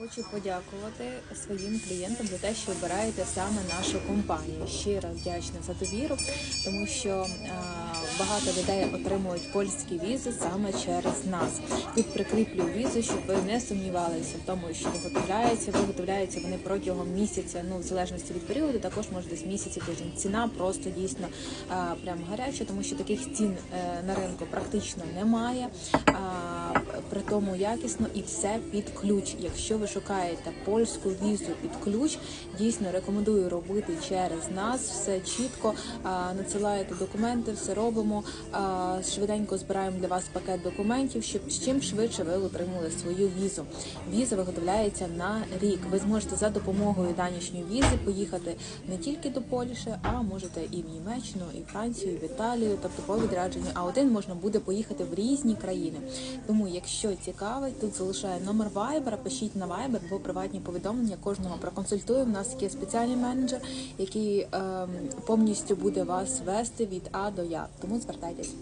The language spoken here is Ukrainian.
Хочу подякувати своїм клієнтам за те, що обираєте саме нашу компанію. Щиро вдячна за довіру, тому що е, багато людей отримують польські візи саме через нас. Тут прикріплю візу, щоб ви не сумнівалися в тому, що виготовляються. Виготовляються вони протягом місяця. Ну в залежності від періоду, також може десь місяці тиждень. Ціна просто дійсно е, прям гаряча, тому що таких цін е, на ринку практично немає. При тому якісно і все під ключ. Якщо ви шукаєте польську візу під ключ, дійсно рекомендую робити через нас. Все чітко надсилаєте документи, все робимо. Швиденько збираємо для вас пакет документів, щоб з чим швидше ви отримали свою візу. Віза виготовляється на рік. Ви зможете за допомогою данішньої візи поїхати не тільки до Польщі, а можете і в Німеччину, і Францію, і в Італію, тобто по відрядженню. А один можна буде поїхати в різні країни. Тому, якщо цікавить, тут залишаю номер Viber, пишіть на Viber бо приватні повідомлення. Кожного проконсультую. У нас є спеціальний менеджер, який е, повністю буде вас вести від А до Я. Тому звертайтесь.